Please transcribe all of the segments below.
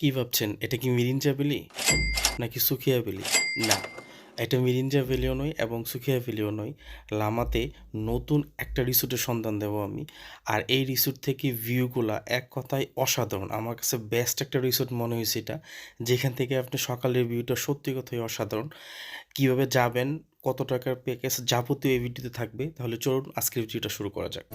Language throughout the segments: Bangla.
কি ভাবছেন এটা কি মিরিঞ্জা ভ্যালি নাকি সুখিয়া ভ্যালি না এটা মিরিঞ্জা ভ্যালিও নয় এবং সুখিয়া ভ্যালিও নয় লামাতে নতুন একটা রিসোর্টের সন্ধান দেবো আমি আর এই রিসোর্ট থেকে ভিউগুলা এক কথায় অসাধারণ আমার কাছে বেস্ট একটা রিসোর্ট মনে হয়েছে এটা যেখান থেকে আপনি সকালের ভিউটা সত্যি কথাই অসাধারণ কীভাবে যাবেন কত টাকার প্যাকেজ যাবতীয় এই ভিডিওতে থাকবে তাহলে চলুন আজকের ভিডিওটা শুরু করা যাক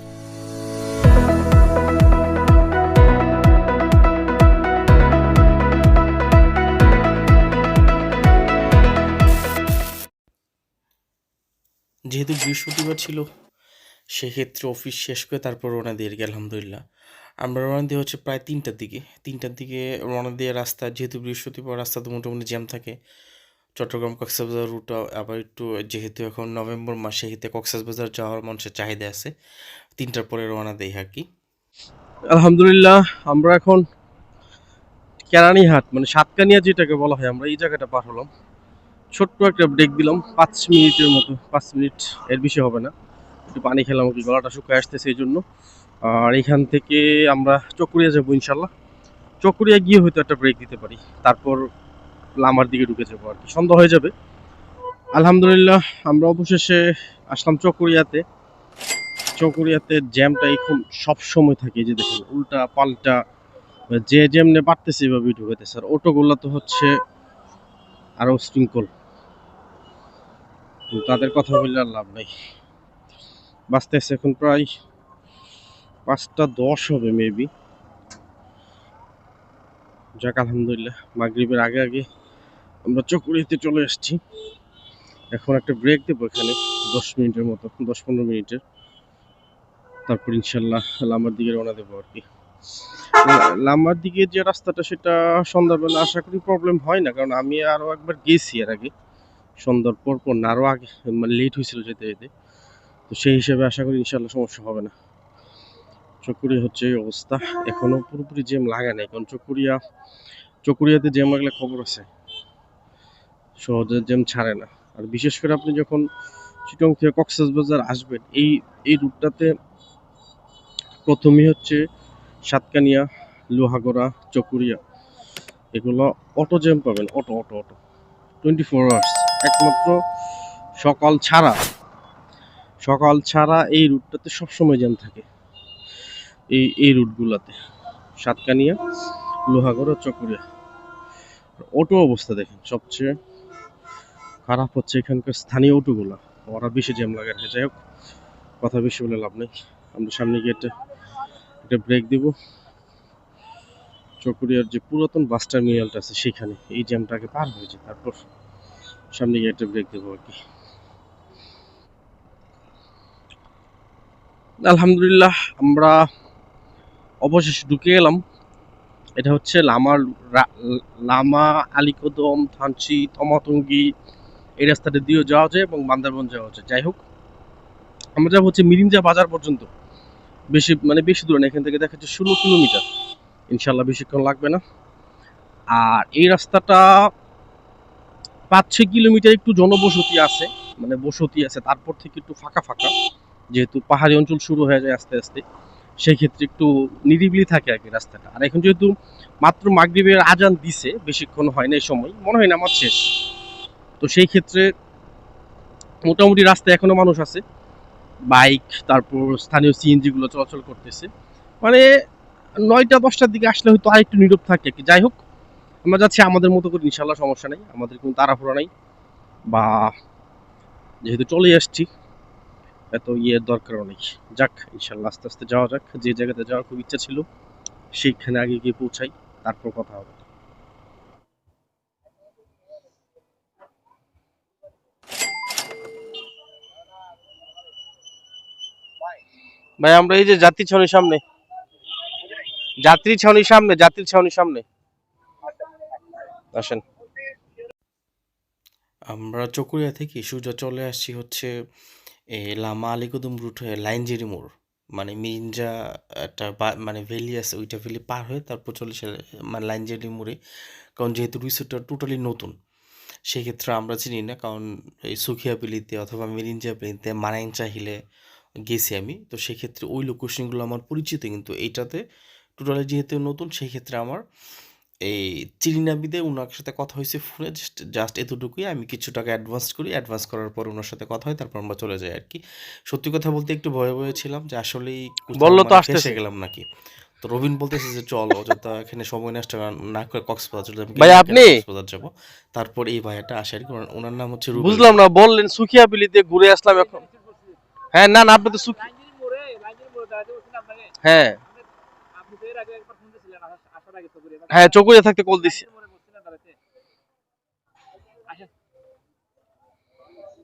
যেহেতু বৃহস্পতিবার ছিল, সেক্ষেত্রে অফিস শেষ করে তারপর রওনা দিয়ে গেল, আলহামদুলিল্লাহ। আমরা রওনা দিয়ে হচ্ছে প্রায় তিনটার দিকে। তিনটার দিকে রওনা দিয়ে রাস্তা, যেহেতু বৃহস্পতিবার রাস্তাতে মোটামুটি জ্যাম থাকে, চট্টগ্রাম কক্সবাজার রুটটা আবার একটু, যেহেতু এখন নভেম্বর মাস, সেক্ষেত্রে কক্সবাজার যাওয়ার মানুষের চাহিদা আছে। তিনটার পরে রওনা দেয় আর কি। আলহামদুলিল্লাহ, আমরা এখন কেরানীহাট মানে সাতকানিয়া যেটাকে বলা হয়, আমরা এই জায়গাটা পার হলাম। ছোট্ট একটা ব্রেক দিলাম, পাঁচ মিনিটের মতো, পাঁচ মিনিট এর বেশি হবে না। একটু পানি খেলাম কি গলাটা শুকায় আসতেছে এই জন্য। আর এখান থেকে আমরা চকুরিয়া যাব ইনশাল্লাহ। চকুরিয়া গিয়ে হয়তো একটা ব্রেক দিতে পারি। তারপর লামার দিকে ঢুকে যাব আর কি। সন্ধ্যা হয়ে যাবে। আলহামদুলিল্লাহ, আমরা অবশেষে আসলাম চকুরিয়াতে। চকুরিয়াতে জ্যামটা এখন সব সময় থাকে যে দেখেন, উল্টা পাল্টা, যে যেমনে পারতেছে এভাবে ঢুকাইতেছে। আর অটোগুলো তো হচ্ছে আরও শৃঙ্খল। তাদের কথা বললে আর লাভ নাই। বাঁচতেছে এখন প্রায় পাঁচটা দশ হবে মেবি যাক, আলহামদুলিল্লাহ, মাগরিবের আগে আগে আমরা চকুরিয়াতে চলে এসেছি। এখন একটা ব্রেক দেবো এখানে, দশ মিনিটের মতো, দশ পনেরো মিনিটের। তারপর ইনশাল্লাহ লামার দিকে রওনা দেবো আর কি। লামার দিকে যে রাস্তাটা, সেটা সন্ধ্যাবেলা আশা করি প্রবলেম হয় না, কারণ আমি আরও একবার গেছি এর আগে। সন্ধ্যার পর পর না আরও আগে মানে লেট হয়েছিল যেতে যেতে। তো সেই হিসেবে আশা করি ইনশাল্লাহ সমস্যা হবে না। চকুরিয়া হচ্ছে এই অবস্থা। এখনও পুরোপুরি জ্যাম লাগা নাই কারণ চকুরিয়া চকুরিয়াতে জ্যাম লাগলে খবর আছে। সহজে জ্যাম ছাড়ে না। আর বিশেষ করে আপনি যখন চিটং থেকে কক্সবাজার আসবেন এই এই রুটটাতে প্রথমেই হচ্ছে সাতকানিয়া লোহাগড়া চকুরিয়া এগুলো অটো জ্যাম পাবেন। Auto auto auto twenty four hours একমাত্র সকাল ছাড়া সকাল ছাড়া এই রুটটাতে সবসময় জ্যাম থাকে। এই এই রুটগুলোতে, সাতকানিয়া, লোহাগড়া চকুরিয়া। অটো অবস্থা দেখেন, সবচেয়ে খারাপ হচ্ছে এখানকার স্থানীয় অটোগুলো। ওরা বেশি জ্যাম লাগে কি। যাই হোক, কথা বেশি বলে লাভ নেই। আমরা সামনে গিয়ে একটা একটা ব্রেক দিব। চকুরিয়ার যে পুরাতন বাস টার্মিনালটা আছে সেখানে, এই জ্যামটাকে পার হয়ে যায়, তারপর সামনে গিয়ে একটা ব্রেক দেবো আর কি। আলহামদুলিল্লাহ, আমরা অবশেষে ঢুকে গেলাম। এটা হচ্ছে লামার রা- লামা, আলিকদম, থানচি, তমাতঙ্গি, এই রাস্তাটা দিয়েও যাওয়া যায় এবং বান্দারবন যাওয়া যায়। যাই হোক, আমরা যাব হচ্ছে মিরিঞ্জা বাজার পর্যন্ত। বেশি মানে বেশি দূরে না, এখান থেকে দেখা যাচ্ছে ষোলো কিলোমিটার। ইনশাল্লাহ বেশিক্ষণ লাগবে না। আর এই রাস্তাটা পাঁচ ছয় কিলোমিটার একটু জনবসতি আছে মানে বসতি আছে, তারপর থেকে একটু ফাঁকা ফাঁকা, যেহেতু পাহাড়ি অঞ্চল শুরু হয়ে যায় আস্তে আস্তে সেই ক্ষেত্রে একটু নিরিবিলি থাকে আর কি রাস্তাটা। আর এখন যেহেতু মাত্র মাগরিবের আজান দিছে, বেশিক্ষণ হয় না এই সময়, মনে হয় না আমার শেষ। তো সেই ক্ষেত্রে মোটামুটি রাস্তায় এখনও মানুষ আছে, বাইক, তারপর স্থানীয় সিএনজিগুলো চলাচল করতেছে। মানে নয়টা, দশটার দিকে আসলে হয়তো আর একটু নীরব থাকে যাই হোক আমরা যাচ্ছি আমাদের মতো করে ইনশাল্লাহ সমস্যা নেই। আমাদের কোনো তাড়াহুড়া নাই। বা যেহেতু চলে আসছি, এত ইয়ের দরকারও নেই। যাক ইনশাল্লাহ আস্তে আস্তে যাওয়া যাক। যে জায়গাতে যাওয়ার খুব ইচ্ছা ছিল, সেইখানে আগে গিয়ে পৌঁছাই, তারপর কথা হবে। ভাই, আমরা এই যে যাত্রী ছাউনির সামনে। যাত্রী ছাউনির সামনে, যাত্রী ছাউনির সামনে। আসেন। আমরা চকুরিয়া থেকে সোজা চলে আসছি হচ্ছে, এ, লামা আলিকদম রুট হয়ে লাইনজেরি মোড়। মানে মিরিঞ্জা একটা মানে ভ্যালি আছে, ওইটা ভ্যালি পার হয়ে তারপর চলে এসে মানে লাইনজেরি মোড়ে। কারণ যেহেতু রিসোর্টটা টোটালি নতুন, সেক্ষেত্রে আমরা চিনি না। কারণ এই সুখিয়া ভ্যালিতে অথবা মিরিঞ্জা ভ্যালিতে মারাইন চাহিলে গেছি আমি। তো সেক্ষেত্রে ওই লোকেশনগুলো আমার পরিচিত, কিন্তু এইটাতে টোটালি যেহেতু নতুন সেই ক্ষেত্রে আমার এই চিরিনাবিদে ওনার সাথে কথা হয়েছে ফোনে জাস্ট জাস্ট এতটুকুই। আমি কিছু টাকা অ্যাডভান্স করি অ্যাডভান্স করার পর ওনার সাথে কথা হয় তারপর আমরা চলে যাই আর কি। সত্যি কথা বলতে একটু ভয়ে ভয়ে ছিলাম যে আসলেই বলল তো মানে আসতেছে। গেলাম নাকি। তো রবিন বলতেছে যে চল অযথা এখানে সময় নষ্ট না- করে কক্সবাজার চলে যাব ভাই, আপনি? কক্সবাজার যাব? তারপর এই ভাইয়াটা আসে আর কি। ওনার- নাম হচ্ছে বুঝলাম না বললেন সুখিয়া বিলিতে ঘুরে আসলাম এখন। হ্যাঁ না না আপনি তো সুখী। লাইনের মোড়ে লাইনের মোড়ে দাঁড়াতে বলছিলাম মানে হ্যাঁ আপনি তো এর আগে একবার ফোন দিয়েছিলেন আসার- আসার আগে তো ঘুরে হ্যাঁ চকুরে থাকতে কল দিছি।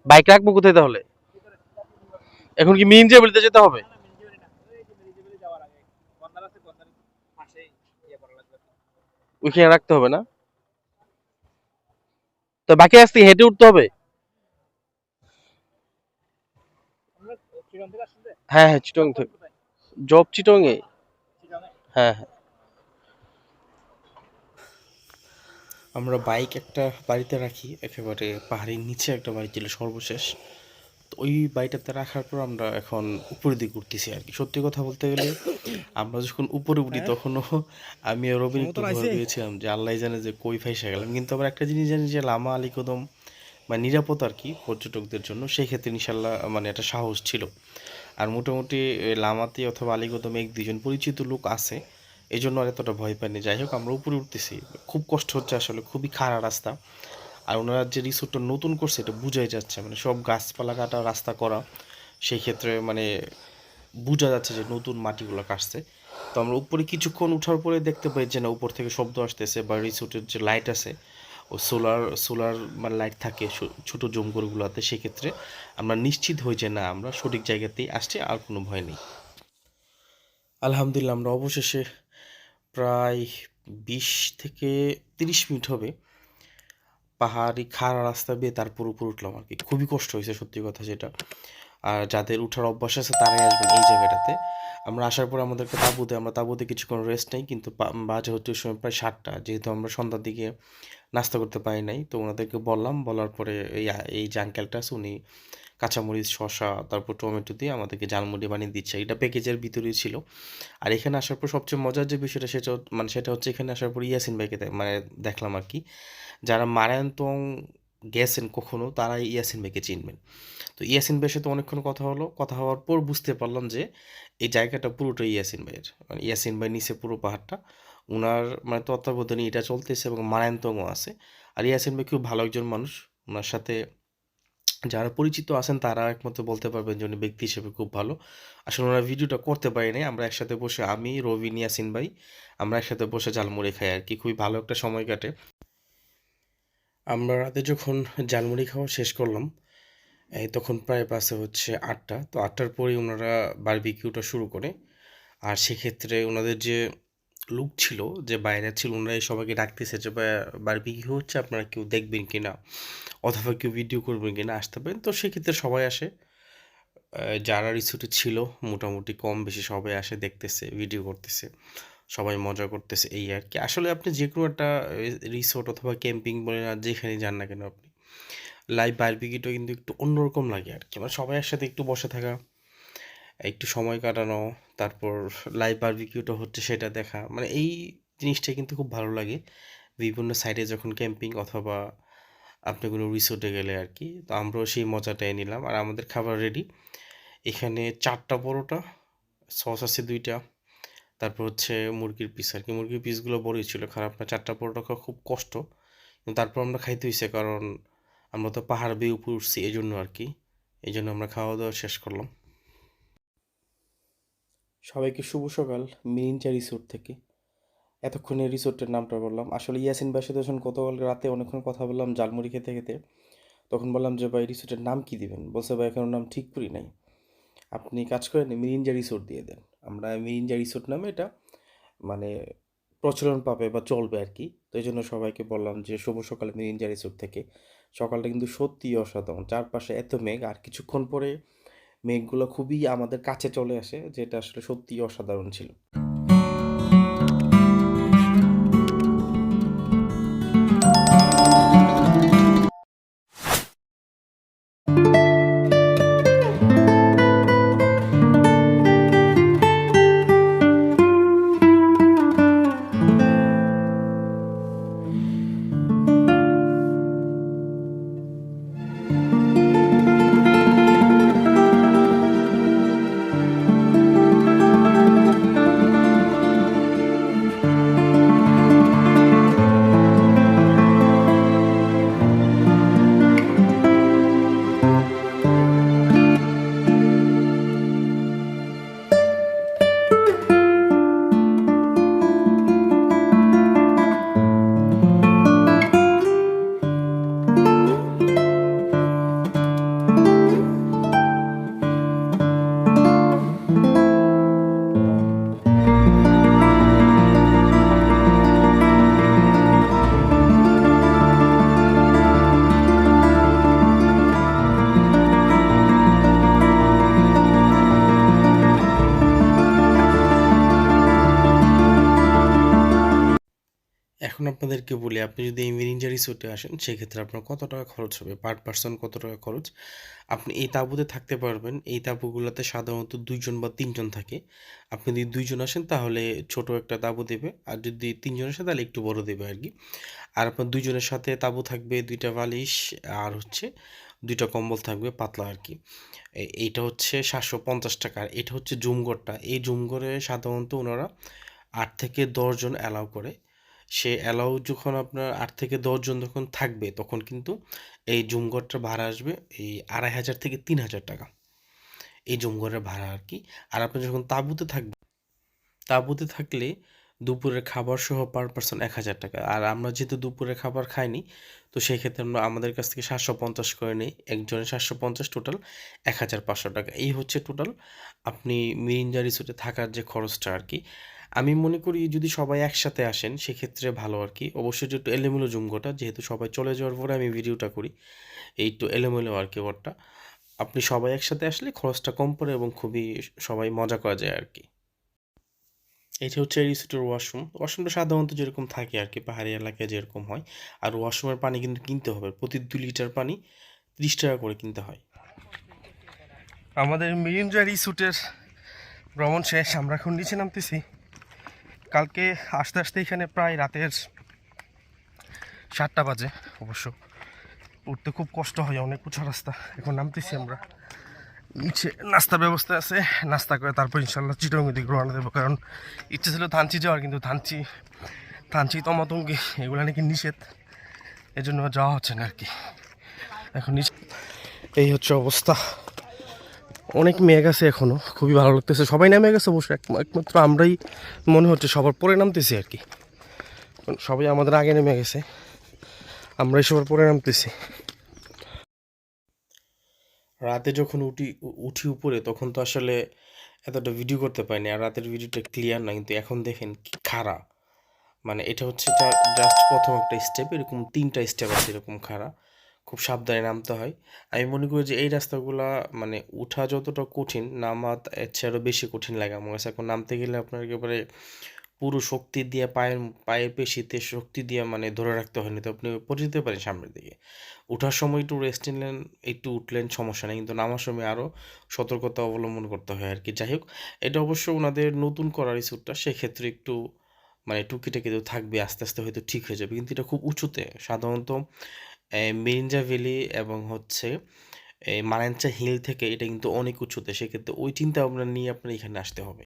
বাইক রাখব কোথায় তাহলে? এখন কি মিন বিলিতে যেতে হবে? ওইখানে রাখতে হবে না? তো বাকি আসতে হেঁটে উঠতে হবে? হ্যাঁ হ্যাঁ চিটং থেকে। জব চিটং এ হ্যাঁ হ্যাঁ। আমরা বাইক একটা বাড়িতে রাখি একেবারে পাহাড়ের নিচে একটা বাড়ি ছিল সর্বশেষ। তো ওই বাড়িটাতে রাখার পর আমরা এখন উপরের দিকে উঠতেছি আর কি। সত্যি কথা বলতে গেলে আমরা যখন উপরে উঠি তখনও আমি আর রবিন একটু ভয় পেয়েছিলাম যে। আল্লাহ জানে যে কই ফাইসা গেলাম। কিন্তু আবার একটা জিনিস জানি যে লামা আলী কদম মানে নিরাপদ আর কি পর্যটকদের জন্য সেই ক্ষেত্রে ইনশাল্লাহ মানে একটা সাহস ছিল। আর মোটামুটি লামাতে অথবা আলীগদমে এক দুজন পরিচিত লোক আছে। এই জন্য আর এতটা ভয় পাইনি। যাই হোক, আমরা উপরে উঠতেছি। খুব কষ্ট হচ্ছে আসলে, খুবই খারাপ রাস্তা। আর ওনারা যে রিসোর্টটা নতুন করছে, এটা বুঝাই যাচ্ছে। মানে সব গাছপালা কাটা রাস্তা করা সেই ক্ষেত্রে মানে বোঝা যাচ্ছে যে নতুন মাটিগুলো কাটছে। তো আমরা উপরে কিছুক্ষণ উঠার পরে দেখতে পাই যে না, উপর থেকে শব্দ আসতেছে বা রিসোর্টের যে লাইট আছে, ও সোলার সোলার মানে লাইট থাকে ছোট জঙ্গলগুলোতে, সেক্ষেত্রে আমরা নিশ্চিত হই যে না, আমরা সঠিক জায়গাতেই আসছি, আর কোনো ভয় নেই। আলহামদুলিল্লাহ, আমরা অবশেষে প্রায় বিশ থেকে তিরিশ মিনিট হবে। পাহাড়ি খাড়া রাস্তা বেয়ে তারপর উপরে উঠলাম আর কি। খুবই কষ্ট হয়েছে সত্যি কথা যেটা। আর যাদের উঠার অভ্যাস আছে তারাই আসবেন এই জায়গাটাতে। আমরা আসার পর আমাদেরকে তাঁবুতে, আমরা তাঁবুতে কিছুক্ষণ রেস্ট নেই, কিন্তু বাজে হচ্ছে ওই সময় প্রায় সাতটা। যেহেতু আমরা সন্ধ্যার দিকে নাস্তা করতে পারি নাই, তো ওনাদেরকে বললাম, বলার পরে এই এই যে আঙ্কেলটা উনি কাঁচামরিচ, শসা, তারপর টমেটো দিয়ে আমাদেরকে জালমুড়ি বানিয়ে দিচ্ছে। এটা প্যাকেজের ভিতরেই ছিল। আর এখানে আসার পর সবচেয়ে মজার যে বিষয়টা, সেটা মানে সেটা হচ্ছে এখানে আসার পর ইয়াসিন ভাইকে মানে দেখলাম আর কি। যারা মারায়ন্তং গেছেন কখনো, তারাই ইয়াসিন ভাইকে চিনবেন। তো ইয়াসিন ভাইয়ের সাথে অনেকক্ষণ কথা হলো। কথা হওয়ার পর বুঝতে পারলাম যে এই জায়গাটা পুরোটাই ইয়াসিন ভাইয়ের। মানে ইয়াসিন ভাই নিচে পুরো পাহাড়টা। ওনার মানে তত্ত্বাবধানে এটা চলতেছে এবং মারায়ন্তংও আছে। আর ইয়াসিন ভাই খুব ভালো একজন মানুষ। ওনার সাথে যারা পরিচিত আছেন, তারা একমাত্র বলতে পারবেন যে উনি ব্যক্তি হিসেবে খুব ভালো। আসলে ওনারা ভিডিওটা করতে পারি নাই। আমরা একসাথে বসে, আমি, রবিন, ইয়াসিন ভাই, আমরা একসাথে বসে ঝালমুড়ি খাই আর কি। খুবই ভালো একটা সময় কাটে। আমরা রাতে যখন ঝালমুড়ি খাওয়া শেষ করলাম, এই তখন প্রায় বাসে হচ্ছে আটটা। তো আটটার পরেই ওনারা বারবিকিউটা শুরু করে। আর সেক্ষেত্রে ওনাদের যে লুক ছিল, যে বাইরে ছিল, ওনারাই সবাইকে ডাকতেছে যে বারবিকিউ হচ্ছে, আপনারা কেউ দেখবেন কি না অথবা কেউ ভিডিও করবেন কি না আসতে পারেন। তো সেক্ষেত্রে সবাই আসে। যারা রিসোর্টে ছিল, মোটামুটি কম বেশি সবাই আসে, দেখতেছে ভিডিও করতেছে। সবাই মজা করতেছে, এই আর কি আসলে আপনি যে কোনো একটা রিসোর্ট অথবা ক্যাম্পিং বলেন আর যেখানে যান না কেন আপনি লাইভ বারবিকিউটা কিন্তু একটু অন্যরকম লাগে আর কি মানে সবাই একসাথে একটু বসে থাকা, একটু সময় কাটানো, তারপর লাইভ বারবিকিউটা হচ্ছে সেটা দেখা মানে এই জিনিসটা কিন্তু খুব ভালো লাগে। বিভিন্ন সাইডে যখন ক্যাম্পিং অথবা আপনি কোনো রিসোর্টে গেলে আর কি তো আমরাও সেই মজাটাই নিলাম। আর আমাদের খাবার রেডি এখানে চারটা পরোটা সস আছে দুইটা তারপর হচ্ছে মুরগির পিস আর কি। মুরগির পিসগুলো বড়ই ছিল, খারাপ না। চারটা পরোটা খাওয়া খুব কষ্ট। কিন্তু তারপর আমরা খাইতে হয়েছে কারণ আমরা তো পাহাড় বেয়ে উপরে উঠছি এই জন্য আর কি। এই জন্য আমরা খাওয়া দাওয়া শেষ করলাম। সবাইকে শুভ সকাল, মিরিঞ্চা রিসোর্ট থেকে। এতক্ষণে রিসোর্টের নামটা বললাম। আসলে ইয়াসিন ভাইয়ের সাথে যখন গতকাল রাতে অনেকক্ষণ কথা বললাম জালমুড়ি খেতে খেতে, তখন বললাম যে, ভাই রিসোর্টের নাম কি দিবেন? বলছে, ভাই, এখন নাম ঠিক করি নাই। আপনি কাজ করেন মিরিঞ্জা রিসোর্ট দিয়ে দেন। আমরা মিরিঞ্জা রিসোর্ট নামে এটা মানে প্রচলন পাবে বা চলবে আর কি। তো এই জন্য সবাইকে বললাম যে, শুভ সকালে মিরিঞ্জা রিসোর্ট থেকে। সকালটা কিন্তু সত্যিই অসাধারণ। চারপাশে এত মেঘ আর কিছুক্ষণ পরে মেঘগুলো খুবই আমাদের কাছে চলে আসে, যেটা আসলে সত্যিই অসাধারণ ছিল। আপনি যদি এই মিরিঞ্জা রিসোর্টে আসেন, সেক্ষেত্রে আপনার কত টাকা খরচ হবে? পার পার্সন কত টাকা খরচ? আপনি এই তাঁবুতে থাকতে পারবেন। এই তাঁবুগুলোতে সাধারণত দুইজন বা তিনজন থাকে। আপনি যদি দুইজন আসেন, তাহলে ছোট একটা তাঁবু দেবে। আর যদি তিনজন আসেন তাহলে একটু বড় দেবে আর কি। আর আপনার দুইজনের সাথে তাঁবু থাকবে দুইটা বালিশ, আর হচ্ছে দুইটা কম্বল থাকবে পাতলা আর কি। এইটা হচ্ছে সাতশো পঞ্চাশ টাকা। আর এটা হচ্ছে জুমঘরটা। এই জুমঘরে সাধারণত ওনারা আট থেকে দশজন অ্যালাউ করে। সে অ্যালাউ যখন আপনার আট থেকে দশজন যখন থাকবে, তখন কিন্তু এই জুমঘরটার ভাড়া আসবে এই আড়াই হাজার থেকে তিন হাজার টাকা। এই জুমঘরের ভাড়া আর কি। আর আপনি যখন তাঁবুতে থাকবেন, তাঁবুতে থাকলে দুপুরের খাবার সহ পার পার্সন এক হাজার টাকা। আর আমরা যেহেতু দুপুরের খাবার খাইনি, তো সেই ক্ষেত্রে আমরা আমাদের কাছ থেকে সাতশো পঞ্চাশ করে নিই। একজনের সাতশো পঞ্চাশ টোটাল এক হাজার পাঁচশো টাকা। এই হচ্ছে টোটাল আপনি মিরিঞ্জা রিসোর্টে থাকার যে খরচটা আর কি আমি মনে করি যদি সবাই একসাথে আসেন, সেক্ষেত্রে ভালো আর কি অবশ্যই যে একটু এলোমেলো জুমগোটা যেহেতু সবাই চলে যাওয়ার পরে আমি ভিডিওটা করি, এই একটু এলোমেলো আর কি ওরটা আপনি সবাই একসাথে আসলে খরচটা কম পড়ে এবং খুবই সবাই মজা করা যায় আর কি এটা হচ্ছে রিসোর্টের ওয়াশরুম। ওয়াশরুমটা সাধারণত যেরকম থাকে আর কি পাহাড়ি এলাকায় যেরকম হয়। আর ওয়াশরুমের পানি কিন্তু কিনতে হবে। প্রতি দু লিটার পানি ত্রিশ টাকা করে কিনতে হয়। আমাদের মিরিঞ্জা রিসুটের ভ্রমণ শেষ, আমরা এখন নিচে নামতেছি। কালকে আসতে আসতে এখানে প্রায় রাতের সাতটা বাজে অবশ্য। উঠতে খুব কষ্ট হয়, অনেক উঁচা রাস্তা। এখন নামতেছি আমরা। নিচে নাস্তার ব্যবস্থা আছে, নাস্তা করে তারপর ইনশাল্লাহ চিটঙ্গের দিকে রওনা দেবো। কারণ ইচ্ছে ছিল থানচি যাওয়ার, কিন্তু থানচি থানচি, তমাতঙ্গি, এগুলো নাকি নিষেধ। এজন্য যাওয়া হচ্ছে না আর কি। এখন এই হচ্ছে অবস্থা। অনেক মেঘ আছে এখনও, খুবই ভালো লাগতেছে। সবাই নামে গেছে অবশ্য, এক- একমাত্র আমরাই মনে হচ্ছে সবার পরে নামতেছি আর কি। সবাই আমাদের আগে নেমে গেছে, আমরাই সবার পরে নামতেছি। রাতে যখন উঠি উঠি উপরে, তখন তো আসলে এতটা ভিডিও করতে পারিনি, আর রাতের ভিডিওটা ক্লিয়ার না, কিন্তু এখন দেখেন কি খাড়া। মানে এটা হচ্ছে জাস্ট প্রথম একটা স্টেপ এরকম তিনটা স্টেপ আছে এরকম খাড়া। খুব সাবধানে নামতে হয়। আমি মনে করি যে এই রাস্তাগুলা মানে উঠা যতটা কঠিন, নামা এর চেয়ে আরও বেশি কঠিন লাগে আমার কাছে। এখন নামতে গেলে আপনার একেবারে পুরো শক্তি দিয়ে পায়ের পায়ের পেশিতে শক্তি দিয়ে মানে ধরে রাখতে হয় না তো আপনি পড়ে যেতে পারেন সামনের দিকে। ওঠার সময় একটু রেস্ট নিলেন, একটু উঠলেন সমস্যা নেই, কিন্তু নামার সময় আরও সতর্কতা অবলম্বন করতে হয় আর কি যাই হোক, এটা অবশ্য ওনাদের নতুন করার ইস্যুটা সেক্ষেত্রে একটু মানে টুকিটাকি তো থাকবে, আস্তে আস্তে হয়তো ঠিক হয়ে যাবে, কিন্তু এটা খুব উঁচুতে। সাধারণত মেরিঞ্জা ভ্যালি এবং হচ্ছে এই মারেঞ্চা হিল থেকে এটা কিন্তু অনেক উঁচুতে সেক্ষেত্রে ওই চিন্তা ভাবনা নিয়ে আপনার এখানে আসতে হবে।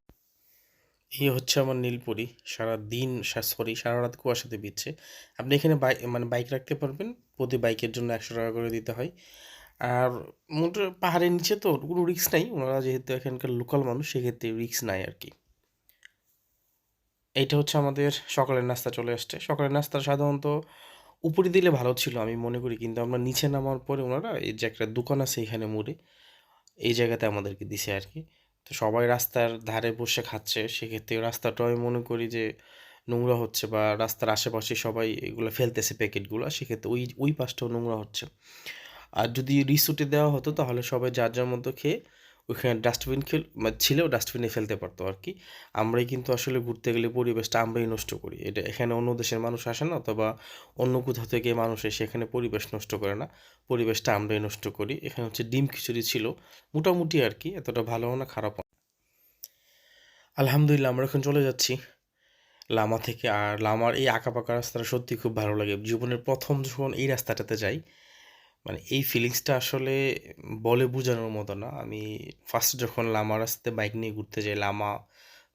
এই হচ্ছে আমার নীলপরি, সারা দিন সরি সারা রাত কুয়াশাতে বিচ্ছে আপনি এখানে বাইক মানে বাইক রাখতে পারবেন, প্রতি বাইকের জন্য একশো টাকা করে দিতে হয়। আর মোট পাহাড়ের নিচে তো কোনো রিক্স নাই, ওনারা যেহেতু এখানকার লোকাল মানুষ, সেক্ষেত্রে রিক্স নাই আর কি। এইটা হচ্ছে আমাদের সকালের নাস্তা চলে আসছে। সকালের নাস্তা সাধারণত উপরে দিলে ভালো ছিল, আমি মনে করি। কিন্তু আমরা নিচে নামার পরে ওনারা, এই যে একটা দোকান আছে এখানে মোড়ে, এই জায়গাতে আমাদেরকে দিছে আর কি তো সবাই রাস্তার ধারে বসে খাচ্ছে, সেক্ষেত্রে রাস্তাটা আমি মনে করি যে নোংরা হচ্ছে বা রাস্তার আশেপাশে সবাই এগুলো ফেলতেছে প্যাকেটগুলো, সেক্ষেত্রে ওই ওই পাশটাও নোংরা হচ্ছে। আর যদি রিসোর্টে দেওয়া হতো, তাহলে সবাই যার যার মতো খেয়ে ওইখানে ডাস্টবিন খেল মানে ছিলেও ডাস্টবিনে ফেলতে পারতো আর কি। আমরাই কিন্তু আসলে ঘুরতে গেলে পরিবেশটা আমরাই নষ্ট করি। এটা এখানে অন্য দেশের মানুষ আসে না, অথবা অন্য কোথাও থেকে মানুষ এসে এখানে পরিবেশ নষ্ট করে না। পরিবেশটা আমরাই নষ্ট করি। এখানে হচ্ছে ডিম খিচুড়ি ছিল। মোটামুটি আর কি, এতটা ভালো না, খারাপ। আলহামদুলিল্লাহ, আমরা এখন চলে যাচ্ছি লামা থেকে। আর লামার এই আঁকা পাকা রাস্তাটা সত্যি খুব ভালো লাগে। জীবনের প্রথম যখন এই রাস্তাটাতে যাই মানে এই ফিলিংসটা আসলে বলে বোঝানোর মতো না। আমি ফার্স্ট যখন লামা রাস্তাতে বাইক নিয়ে ঘুরতে যাই, লামা,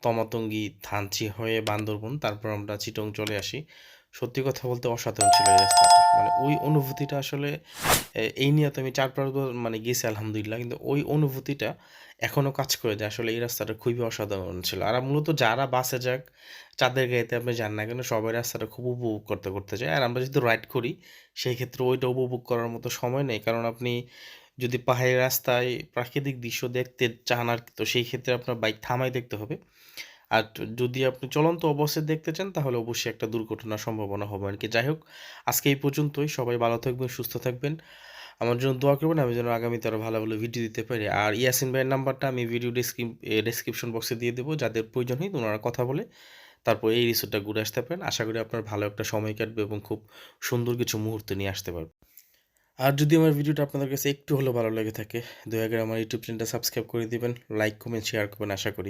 তমাতঙ্গি, থানচি হয়ে বান্দরবন, তারপর আমরা চিটং চলে আসি। সত্যি কথা বলতে অসাধারণ ছিল এই রাস্তাটা। মানে ওই অনুভূতিটা আসলে এই নিয়ে তো আমি চার পাঁচবার মানে গেছি আলহামদুলিল্লাহ। কিন্তু ওই অনুভূতিটা এখনও কাজ করে যে আসলে এই রাস্তাটা খুবই অসাধারণ ছিল। আর মূলত যারা বাসে যাক, চাঁদের গাড়িতে আপনি যান না কেন, সবাই রাস্তাটা খুব উপভোগ করতে করতে চায় আর আমরা যদি রাইড করি, সেই ক্ষেত্রে ওইটা উপভোগ করার মতো সময় নেই। কারণ আপনি যদি পাহাড়ি রাস্তায় প্রাকৃতিক দৃশ্য দেখতে চান আর তো সেই ক্ষেত্রে আপনার বাইক থামাই দেখতে হবে। আর যদি আপনি চলন্ত অবস্থায় দেখতে চান, তাহলে অবশ্যই একটা দুর্ঘটনার সম্ভাবনা হবে আর কি যাই হোক, আজকে এই পর্যন্তই। সবাই ভালো থাকবেন, সুস্থ থাকবেন। আমার জন্য দোয়া করবেন, আমি যেন আগামীতে আরও ভালো ভালো ভিডিও দিতে পারি। আর ইয়াসিন ভাইয়ের নাম্বারটা আমি ভিডিও ডেসক্রিপ ডেসক্রিপশন বক্সে দিয়ে দেবো। যাদের প্রয়োজন হয় ওনারা কথা বলে তারপর এই রিসোর্টটা ঘুরে আসতে পারেন। আশা করি আপনার ভালো একটা সময় কাটবে এবং খুব সুন্দর কিছু মুহূর্ত নিয়ে আসতে পারবে। আর যদি আমার ভিডিওটা আপনাদের কাছে একটু হলেও ভালো লেগে থাকে, দয়া করে আমার ইউটিউব চ্যানেলটা সাবস্ক্রাইব করে দিবেন লাইক কমেন্ট শেয়ার করবেন, আশা করি।